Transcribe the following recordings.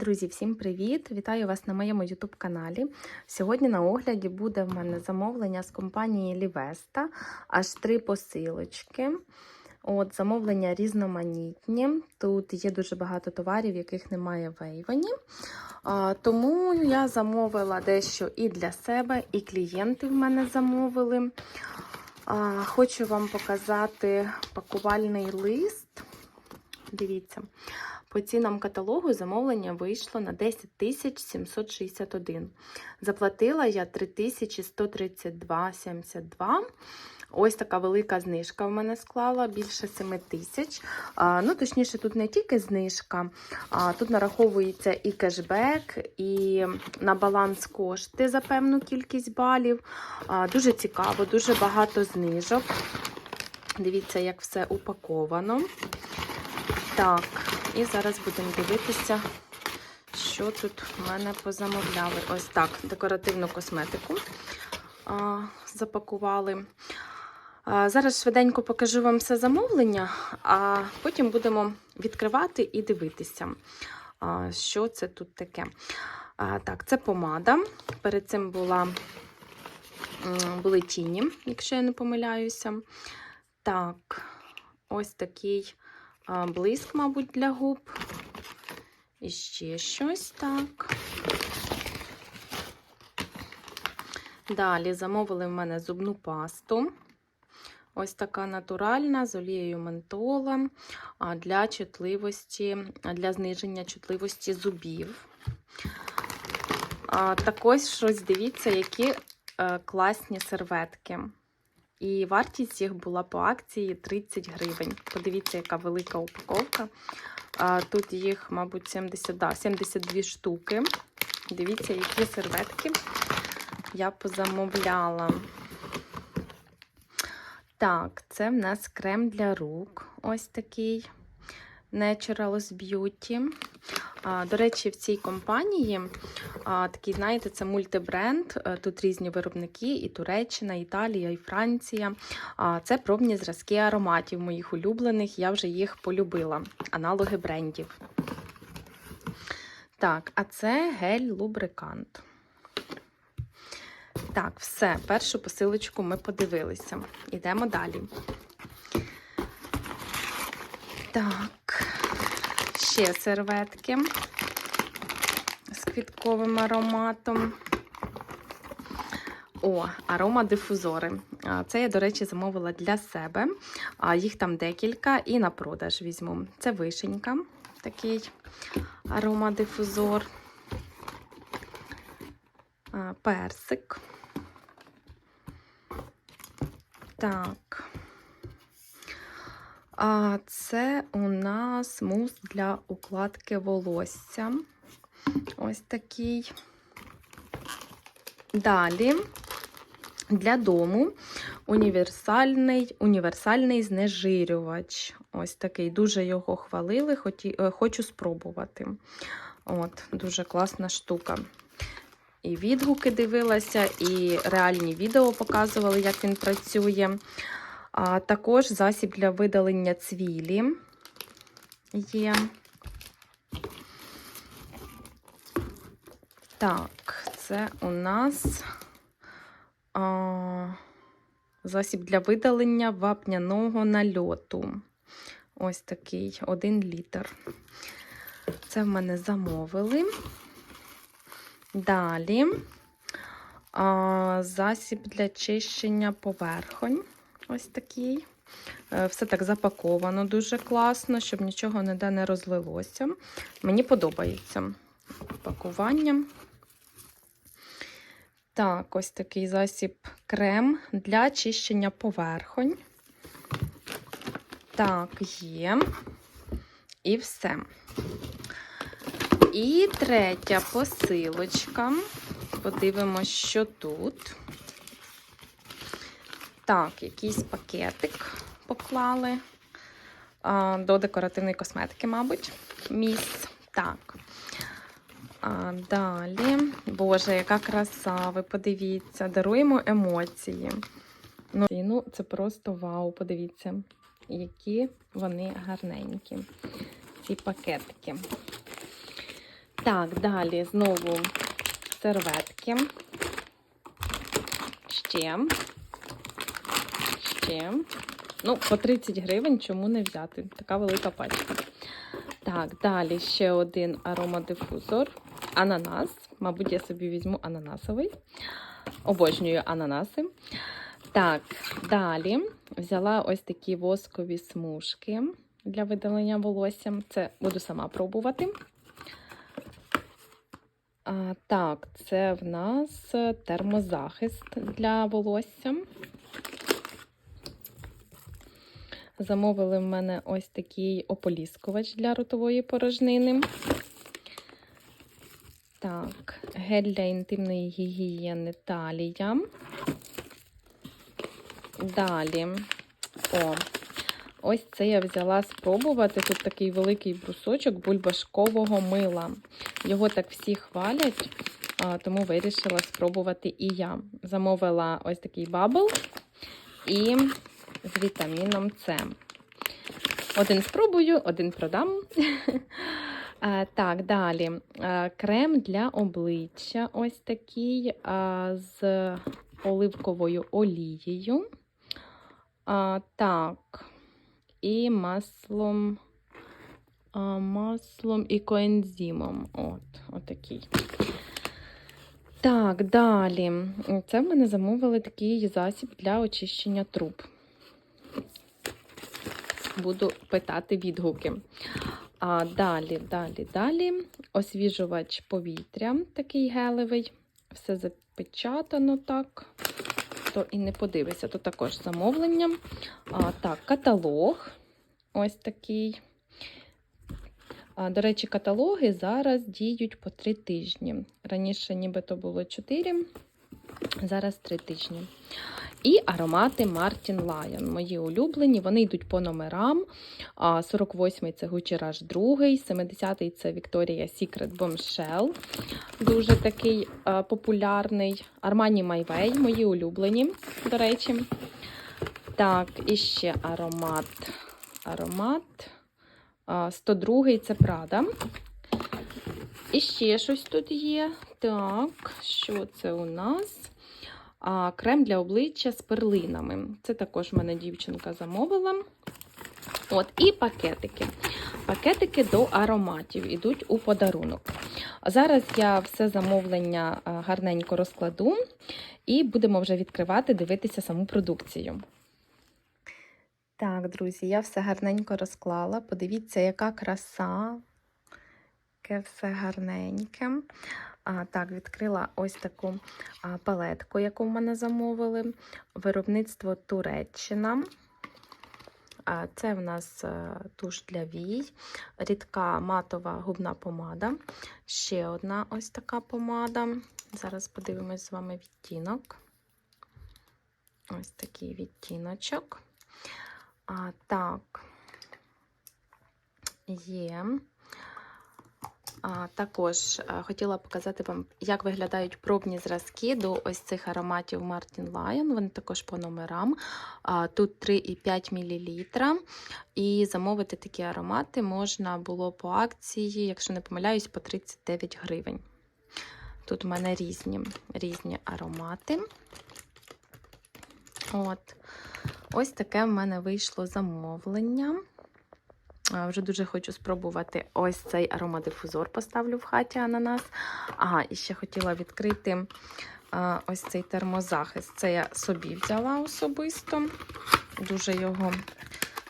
Друзі, всім привіт! Вітаю вас на моєму YouTube каналі. Сьогодні на огляді буде в мене замовлення з компанії Лівеста, аж три посилочки. От, Замовлення різноманітні. Тут є дуже багато товарів, яких немає в Ейвоні. А, Тому я замовила дещо і для себе, і клієнти в мене замовили. А, Хочу вам показати пакувальний лист. Дивіться. По цінам каталогу замовлення вийшло на 10 761. Заплатила я 3132,72. Ось така велика знижка в мене склала, більше 7 тисяч. Ну, точніше, тут не тільки знижка, а тут нараховується і кешбек, і на баланс кошти за певну кількість балів. Дуже цікаво, дуже багато знижок. Дивіться, як все упаковано. Так, і зараз будемо дивитися, що тут в мене позамовляли. Ось так, декоративну косметику а, запакували. А, зараз швиденько покажу вам все замовлення, а потім будемо відкривати і дивитися, а, що це тут таке. А, так, це помада. Перед цим була, були тіні, якщо я не помиляюся. Так, ось такий блиск, мабуть, для губ. І ще щось так. Далі замовили в мене зубну пасту. Ось така натуральна з олією ментола для чутливості, для зниження чутливості зубів. Так ось щось дивіться, які е, класні серветки. І вартість їх була по акції 30 гривень. Подивіться, яка велика упаковка. Тут їх, мабуть, 70, да, 72 штуки. Дивіться, які серветки я позамовляла. Так, це в нас крем для рук. Ось такий Naturals Beauty. До речі, в цій компанії такий, знаєте, це мультибренд. Е, тут різні виробники: і Туреччина, Італія, і Франція. Це пробні зразки ароматів моїх улюблених. Я вже їх полюбила. Аналоги брендів. Так, а це гель-лубрикант. Так, все, першу посилочку ми подивилися. Йдемо далі. Так, ще серветки з квітковим ароматом. О, аромадифузори. Це я, до речі, замовила для себе. Їх там декілька і на продаж візьму. Це вишенька, такий аромадифузор, персик. Так. А це у нас мус для укладки волосся. Ось такий. Далі для дому універсальний універсальний знежирювач. Ось такий. Дуже його хвалили, е, хочу спробувати. От, Дуже класна штука. І відгуки дивилася, і реальні відео показували, як він працює. А Також засіб для видалення цвілі є. Так, це у нас а, засіб для видалення вапняного нальоту. Ось такий один літр. Це в мене замовили. Далі а, засіб для чищення поверхонь. Ось такий. Е, все так запаковано дуже класно, щоб нічого ніде не розлилося. Мені подобається пакування. Так, ось такий засіб крем для чищення поверхонь. Так, є. І все. І третя посилочка. Подивимось, що тут. Так, якийсь пакетик поклали а, до декоративної косметики, мабуть, міс. Так. А, Далі, Боже, яка краса, ви подивіться, даруємо емоції. Ну, ну, Це просто вау, подивіться, які вони гарненькі, ці пакетики. Так, далі знову серветки. Ще. Ще. Ну, по 30 гривень чому не взяти? Така велика пачка. Так, далі ще один аромадифузор. Ананас. Мабуть, я собі візьму ананасовий. Обожнюю ананаси. Так, далі взяла ось такі воскові смужки для видалення волосся. Це буду сама пробувати. А, так, це в нас термозахист для волосся. Замовили в мене ось такий ополіскувач для ротової порожнини. Так, гель для інтимної гігієни талія. Далі. О, ось це я взяла спробувати. Тут такий великий брусочок бульбашкового мила. Його так всі хвалять, тому вирішила спробувати і я. Замовила ось такий бабл і з вітаміном С. Один спробую, один продам. Так, далі. Крем для обличчя ось такий з оливковою олією. Так. І маслом. Маслом і коензимом. От, отакий. Так, далі. Це в мене замовили такий засіб для очищення труб. Буду питати відгуки. А далі, далі, далі. Освіжувач повітря, такий гелевий. Все запечатано так. То і не подивися, то також замовлення. А, Так, каталог. Ось такий. А, До речі, каталоги зараз діють по 3 тижні. Раніше нібито було 4, зараз 3 тижні. І аромати Martin Lion. Мої улюблені. Вони йдуть по номерам. 48-й це Gucci Rush 2, 70-й це Victoria's Secret Bombshell. Дуже такий популярний. Armani My Way, мої улюблені, до речі. Так, і ще аромат. Аромат. 102-й це Prada. І ще щось тут є. Так, що це у нас? А, крем для обличчя з перлинами. Це також в мене дівчинка замовила. От, І пакетики. Пакетики до ароматів ідуть у подарунок. Зараз я все замовлення гарненько розкладу і будемо вже відкривати, дивитися саму продукцію. Так, друзі, я все гарненько розклала. Подивіться, яка краса. Яке все гарненьке. А, так, відкрила ось таку а, палетку, яку в мене замовили. Виробництво Туреччина. А, це в нас а, туш для вій, рідка матова губна помада. Ще одна ось така помада. Зараз подивимось з вами відтінок. Ось такий відтіночок. А, так, є. Також хотіла показати вам, як виглядають пробні зразки до ось цих ароматів Martin Lion. Вони також по номерам. Тут 3,5 мл. І замовити такі аромати можна було по акції, якщо не помиляюсь, по 39 гривень. Тут у мене різні, різні аромати. От. Ось таке в мене вийшло замовлення. Вже дуже хочу спробувати ось цей аромадифузор, поставлю в хаті ананас. Ага, і ще хотіла відкрити ось цей термозахист. Це я собі взяла особисто. Дуже його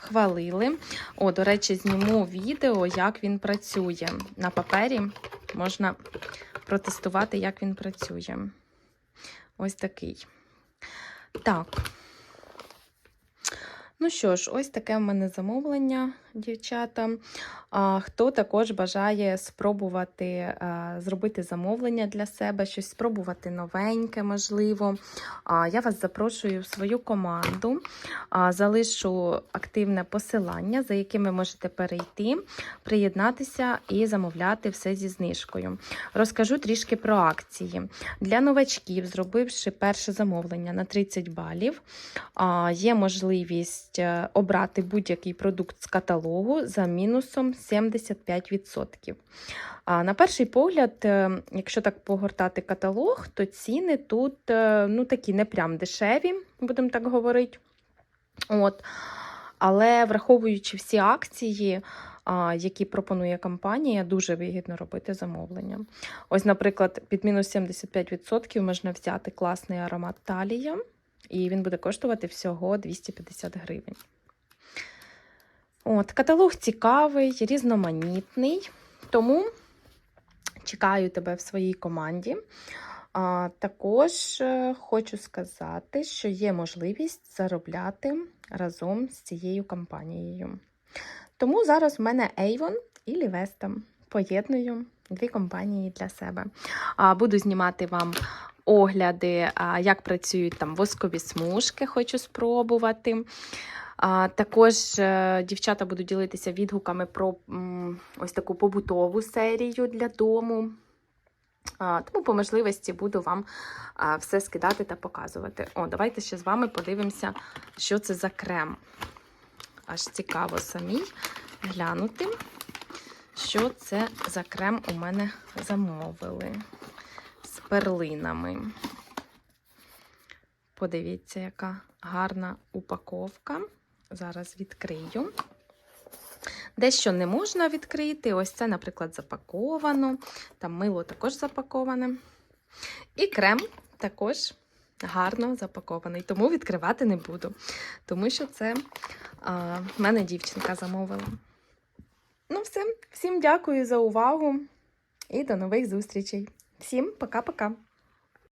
хвалили. О, до речі, зніму відео, як він працює. На папері можна протестувати, як він працює. Ось такий. Так. Ну що ж, ось таке в мене замовлення, дівчата. Хто також бажає спробувати зробити замовлення для себе, щось спробувати новеньке, можливо. Я вас запрошую в свою команду. Залишу активне посилання, за яким ви можете перейти, приєднатися і замовляти все зі знижкою. Розкажу трішки про акції. Для новачків, зробивши перше замовлення на 30 балів, є можливість е, обрати будь-який продукт з каталогу. Каталогу за мінусом 75%. А на перший погляд, е, якщо так погортати каталог, то ціни тут е, ну, такі не прям дешеві, будемо так говорити. От. Але враховуючи всі акції, які пропонує компанія, дуже вигідно робити замовлення. Ось, наприклад, під мінус 75% можна взяти класний аромат Талія, і він буде коштувати всього 250 гривень. От, каталог цікавий, різноманітний, тому чекаю тебе в своїй команді. А, також е, хочу сказати, що є можливість заробляти разом з цією компанією. Тому зараз в мене Avon і Livesta. Поєдную дві компанії для себе. А, буду знімати вам огляди, як працюють там воскові смужки, хочу спробувати. Також е, дівчата будуть ділитися відгуками про ось таку побутову серію для дому. Тому по можливості буду вам все скидати та показувати. О, давайте ще з вами подивимося, що це за крем. Аж цікаво самій глянути, що це за крем у мене замовили з перлинами. Подивіться, яка гарна упаковка. Зараз відкрию. Дещо не можна відкрити. Ось це, наприклад, запаковано. Там мило також запаковане. І крем також гарно запакований. Тому відкривати не буду. Тому що це а, мене дівчинка замовила. Ну, все. Всім дякую за увагу і до нових зустрічей. Всім пока-пока.